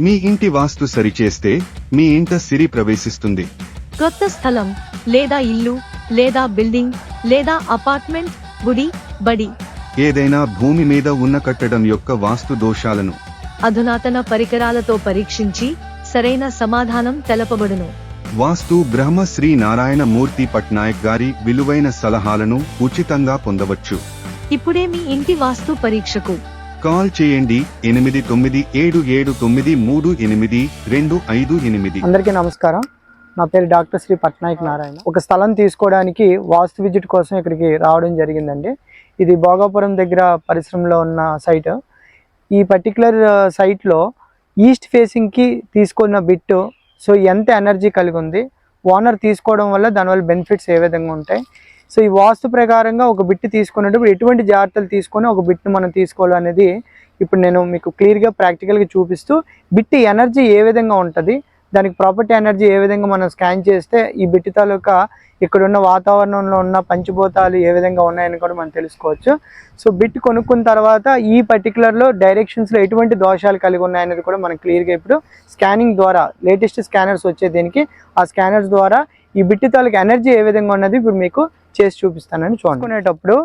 మీ ఇంటి వాస్తు సరిచేస్తే మీ ఇంట సిరి ప్రవేశిస్తుంది. కొత్త స్థలం లేదా ఇల్లు లేదా బిల్డింగ్ లేదా అపార్ట్మెంట్ గుడి బడి. ఏదైనా భూమి మీద ఉన్న కట్టడం యొక్క వాస్తు దోషాలను. అధునాతన పరికరాలతో పరీక్షించి సరైన సమాధానం తెలపబడును. వాస్తు బ్రహ్మ శ్రీ నారాయణ మూర్తి పట్నాయక్ గారి విలువైన సలహాలను ఉచితంగా పొందవచ్చు. ఇప్పుడే మీ ఇంటి వాస్తు పరీక్షకు కాల్ చేయండి ఎనిమిది తొమ్మిది ఏడు ఏడు తొమ్మిది మూడు ఎనిమిది రెండు ఐదు ఎనిమిది. అందరికీ నమస్కారం. నా పేరు డాక్టర్ శ్రీ పట్నాయక్ నారాయణ. ఒక స్థలం తీసుకోవడానికి వాస్తు విజిట్ కోసం ఇక్కడికి రావడం జరిగిందండి. ఇది భోగాపురం దగ్గర పరిశ్రమలో ఉన్న సైట్. ఈ పర్టికులర్ సైట్లో ఈస్ట్ ఫేసింగ్కి తీసుకున్న బిట్ సో ఎంత ఎనర్జీ కలిగి ఉంది. ఓనర్ తీసుకోవడం వల్ల దానివల్ల బెనిఫిట్స్ ఏ విధంగా ఉంటాయి. సో ఈ వాస్తు ప్రకారంగా ఒక బిట్ తీసుకున్నప్పుడు ఎటువంటి జాగ్రత్తలు తీసుకొని ఒక బిట్ను మనం తీసుకోవాలి అనేది ఇప్పుడు నేను మీకు క్లియర్గా ప్రాక్టికల్గా చూపిస్తూ బిట్ ఎనర్జీ ఏ విధంగా ఉంటుంది దానికి ప్రాపర్టీ ఎనర్జీ ఏ విధంగా మనం స్కాన్ చేస్తే ఈ బిట్టి తాలూకా ఇక్కడ ఉన్న వాతావరణంలో ఉన్న పంచభూతాలు ఏ విధంగా ఉన్నాయని కూడా మనం తెలుసుకోవచ్చు. సో బిట్ కొనుక్కున్న తర్వాత ఈ పర్టికులర్లో డైరెక్షన్స్లో ఎటువంటి దోషాలు కలిగి ఉన్నాయనేది కూడా మనం క్లియర్గా ఇప్పుడు స్కానింగ్ ద్వారా లేటెస్ట్ స్కానర్స్ వచ్చే దీనికి ఆ స్కానర్స్ ద్వారా ఈ బిట్టి తాలూకా ఎనర్జీ ఏ విధంగా ఉన్నది ఇప్పుడు మీకు చేసి చూపిస్తానని చూసుకునేటప్పుడు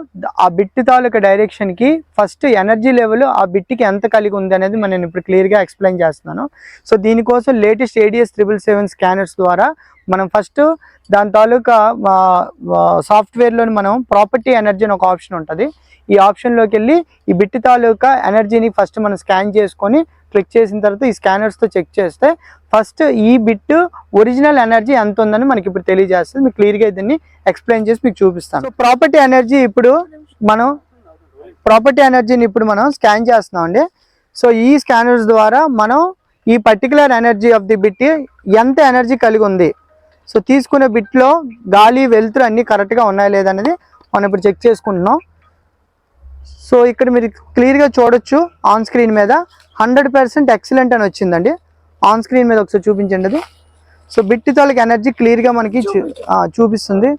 ఆ బిట్టి తాలూకా డైరెక్షన్కి ఫస్ట్ ఎనర్జీ లెవెల్ ఆ బిట్టికి ఎంత కలిగి ఉంది అనేది నేను ఇప్పుడు క్లియర్గా ఎక్స్ప్లెయిన్ చేస్తున్నాను. సో దీనికోసం latest ADS triple seven scanners ద్వారా మనం ఫస్ట్ దాని తాలూకా సాఫ్ట్వేర్లోని మనం ప్రాపర్టీ ఎనర్జీ అని ఒక ఆప్షన్ ఉంటుంది. ఈ ఆప్షన్లోకి వెళ్ళి ఈ బిట్టి తాలూకా ఎనర్జీని ఫస్ట్ మనం స్కాన్ చేసుకొని క్లిక్ చేసిన తర్వాత ఈ స్కానర్స్తో చెక్ చేస్తే ఫస్ట్ ఈ బిట్ ఒరిజినల్ ఎనర్జీ ఎంత ఉందని మనకి ఇప్పుడు తెలియజేస్తుంది. మీకు క్లియర్గా దీన్ని ఎక్స్ప్లెయిన్ చేసి మీకు చూపిస్తాను. సో ప్రాపర్టీ ఎనర్జీ ఇప్పుడు మనం ప్రాపర్టీ ఎనర్జీని ఇప్పుడు మనం స్కాన్ చేస్తున్నాం అండి. సో ఈ స్కానర్స్ ద్వారా మనం ఈ particular energy of the bit ఎంత ఎనర్జీ కలిగి ఉంది? సో తీసుకునే బిట్లో గాలి వెలుతురు అన్నీ కరెక్ట్గా ఉన్నాయా లేదనేది మనం ఇప్పుడు చెక్ చేసుకుంటున్నాం. సో ఇక్కడ మీరు క్లియర్గా చూడొచ్చు ఆన్ స్క్రీన్ మీద హండ్రెడ్ పర్సెంట్ ఎక్సలెంట్ అని వచ్చిందండి. ఆన్ స్క్రీన్ మీద ఒకసారి చూపించండి అది. సో బిట్టి తాలూకు ఎనర్జీ క్లియర్గా మనకి చూపిస్తుంది.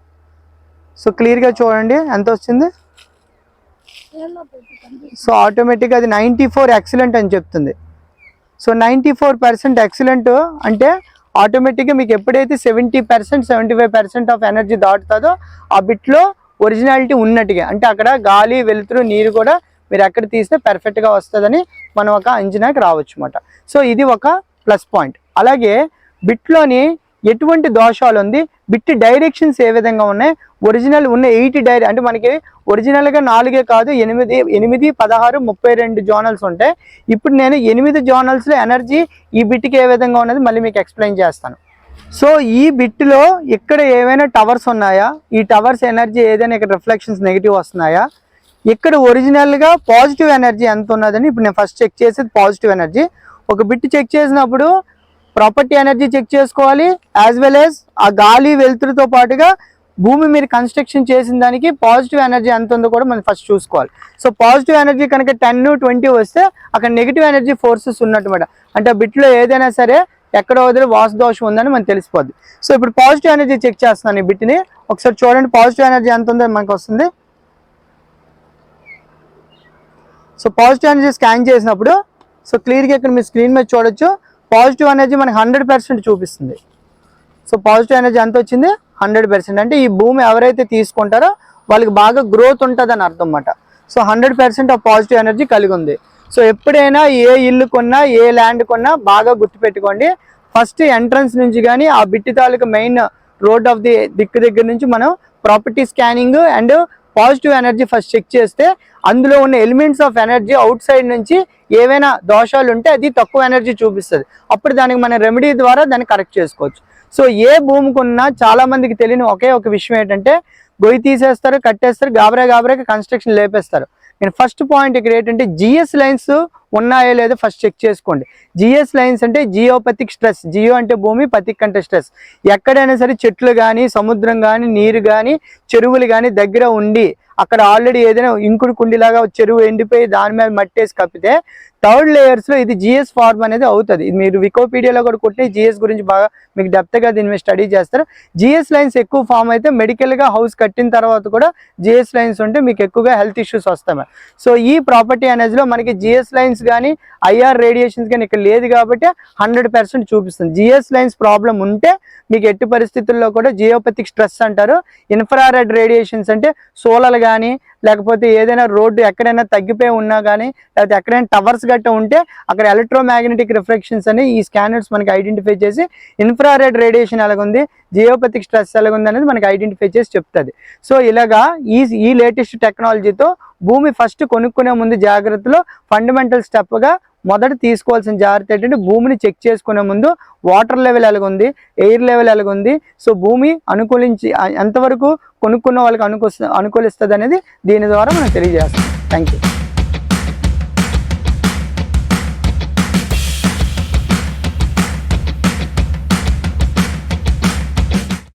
సో క్లియర్గా చూడండి ఎంత వచ్చింది సో ఆటోమేటిక్గా అది నైంటీ ఫోర్ ఎక్సలెంట్ అని చెప్తుంది. So ninety four percent excellent అంటే ఆటోమేటిక్గా మీకు ఎప్పుడైతే seventy percent seventy five percent of energy దాటుతుందో ఆ బిట్లో ఒరిజినాలిటీ ఉన్నట్టుగా అంటే అక్కడ గాలి వెలుతురు నీరు కూడా మీరు ఎక్కడ తీస్తే పర్ఫెక్ట్గా వస్తుందని మనం ఒక అంచనాకి రావచ్చు అనమాట సో ఇది ఒక ప్లస్ పాయింట్ అలాగే బిట్లోని ఎటువంటి దోషాలు ఉంది? బిట్ డైరెక్షన్స్ ఏ విధంగా ఉన్నాయి? ఒరిజినల్ ఉన్న ఎయిట్ డైరీ అంటే మనకి ఒరిజినల్గా నాలుగే కాదు ఎనిమిది ఎనిమిది పదహారు ముప్పై రెండు జోనల్స్ ఉంటాయి ఇప్పుడు నేను ఎనిమిది జోనల్స్లో ఎనర్జీ ఈ బిట్కి ఏ విధంగా ఉన్నది మళ్ళీ మీకు ఎక్స్ప్లెయిన్ చేస్తాను. సో ఈ బిట్లో ఇక్కడ ఏవైనా టవర్స్ ఉన్నాయా? ఈ టవర్స్ ఎనర్జీ ఏదైనా ఇక్కడ రిఫ్లెక్షన్స్ నెగిటివ్ వస్తున్నాయా? ఇక్కడ ఒరిజినల్గా పాజిటివ్ ఎనర్జీ ఎంత ఉన్నదని ఇప్పుడు నేను ఫస్ట్ చెక్ చేసేది పాజిటివ్ ఎనర్జీ. ఒక బిట్ చెక్ చేసినప్పుడు ప్రాపర్టీ ఎనర్జీ చెక్ చేసుకోవాలి యాజ్ వెల్ యాజ్ ఆ గాలి వెలుతురుతో పాటుగా భూమి మీరు కన్స్ట్రక్షన్ చేసిన దానికి పాజిటివ్ ఎనర్జీ ఎంత ఉందో కూడా మనం ఫస్ట్ చూసుకోవాలి. సో పాజిటివ్ ఎనర్జీ కనుక టెన్ ట్వంటీ వస్తే అక్కడ నెగిటివ్ ఎనర్జీ ఫోర్సెస్ ఉన్నట్టు అంటే ఆ బిట్లో ఏదైనా సరే ఎక్కడ వదిలి వాసు దోషం ఉందని మనకు తెలిసిపోద్ది. సో ఇప్పుడు పాజిటివ్ ఎనర్జీ చెక్ చేస్తున్నాను ఈ బిట్ని. ఒకసారి చూడండి పాజిటివ్ ఎనర్జీ ఎంత ఉందో మనకు వస్తుంది. సో పాజిటివ్ ఎనర్జీ స్కాన్ చేసినప్పుడు సో క్లియర్గా ఇక్కడ మీ స్క్రీన్ మీద చూడొచ్చు. పాజిటివ్ ఎనర్జీ మనకి హండ్రెడ్ పర్సెంట్ చూపిస్తుంది. సో పాజిటివ్ ఎనర్జీ ఎంత వచ్చింది? హండ్రెడ్ పర్సెంట్ అంటే ఈ భూమి ఎవరైతే తీసుకుంటారో వాళ్ళకి బాగా గ్రోత్ ఉంటుంది అని అర్థం అన్నమాట. So hundred percent of positive energy కలిగి ఉంది. సో ఎప్పుడైనా ఏ ఇల్లు కొన్నా ఏ ల్యాండ్ కొన్నా బాగా గుర్తుపెట్టుకోండి. ఫస్ట్ ఎంట్రన్స్ నుంచి కానీ ఆ బిట్టి తాలూకు మెయిన్ రోడ్ ఆఫ్ ది దిక్కు దగ్గర నుంచి మనం property scanning and positive energy first check చేస్తే అందులో ఉన్న elements of energy outside నుంచి ఏవైనా దోషాలు ఉంటే అది తక్కువ ఎనర్జీ చూపిస్తుంది. అప్పుడు దానికి మన రెమెడీ ద్వారా దాన్ని కరెక్ట్ చేసుకోవచ్చు. సో ఏ భూమికి ఉన్నా చాలా మందికి తెలియని ఒకే ఒక విషయం ఏంటంటే గొయ్యి తీసేస్తారు కట్టేస్తారు గాబరే గాబరేకి కన్స్ట్రక్షన్ లేపేస్తారు. నేను ఫస్ట్ పాయింట్ ఇక్కడ ఏంటంటే జిఎస్ లైన్స్ ఉన్నాయో లేదో ఫస్ట్ చెక్ చేసుకోండి. జిఎస్ లైన్స్ అంటే జియోపతిక్ స్ట్రెస్ జియో అంటే భూమి పతిక్ అంటే స్ట్రెస్ ఎక్కడైనా సరే చెట్లు కానీ సముద్రం కానీ నీరు కానీ చెరువులు కానీ దగ్గర ఉండి అక్కడ ఆల్రెడీ ఏదైనా ఇంకుడు కుండిలాగా చెరువు ఎండిపోయి దాని మీద మట్టేసి కప్పితే థర్డ్ లేయర్స్లో ఇది జిఎస్ ఫార్మ్ అనేది అవుతుంది. ఇది మీరు వికోపీడియాలో కూడా కొట్టి జిఎస్ గురించి బాగా మీకు డెప్త్గా దీని మీద స్టడీ చేస్తారు. జిఎస్ లైన్స్ ఎక్కువ ఫామ్ అయితే మెడికల్గా హౌస్ కట్టిన తర్వాత కూడా జిఎస్ లైన్స్ ఉంటే మీకు ఎక్కువగా హెల్త్ ఇష్యూస్ వస్తాయి. సో ఈ ప్రాపర్టీ అనేది మనకి జిఎస్ లైన్స్ కానీ ఐఆర్ రేడియేషన్స్ కానీ ఇక్కడ లేదు కాబట్టి హండ్రెడ్ పర్సెంట్ చూపిస్తుంది. జిఎస్ లైన్స్ ప్రాబ్లం ఉంటే మీకు ఎట్టి పరిస్థితుల్లో కూడా జియోపతిక్ స్ట్రెస్ అంటారు. ఇన్ఫ్రారెడ్ రేడియేషన్స్ అంటే సోలలు కానీ లేకపోతే ఏదైనా రోడ్డు ఎక్కడైనా తగ్గిపోయి ఉన్నా కానీ లేకపోతే ఎక్కడైనా టవర్స్ గట్ట ఉంటే అక్కడ ఎలక్ట్రోమాగ్నెటిక్ రిఫ్లెక్షన్స్ అని ఈ స్కానర్స్ మనకి ఐడెంటిఫై చేసి ఇన్ఫ్రారెడ్ రేడియేషన్ ఎలాగుంది జియోపతిక్ స్ట్రెస్ ఎలాగుంది అనేది మనకి ఐడెంటిఫై చేసి చెప్తుంది. సో ఇలాగా ఈ ఈ లేటెస్ట్ టెక్నాలజీతో భూమి ఫస్ట్ కొనుక్కునే ముందు జాగ్రత్తలో ఫండమెంటల్ స్టెప్గా మొదట తీసుకోవాల్సిన జాగ్రత్త ఏంటంటే భూమిని చెక్ చేసుకునే ముందు వాటర్ లెవెల్ ఎలాగుంది ఎయిర్ లెవెల్ ఎలాగుంది సో భూమి అనుకూలించి ఎంతవరకు కొనుక్కున్న వాళ్ళకి అనుకూ అనుకూలిస్తుంది అనేది దీని ద్వారా మనం తెలియజేస్తాం. Thank you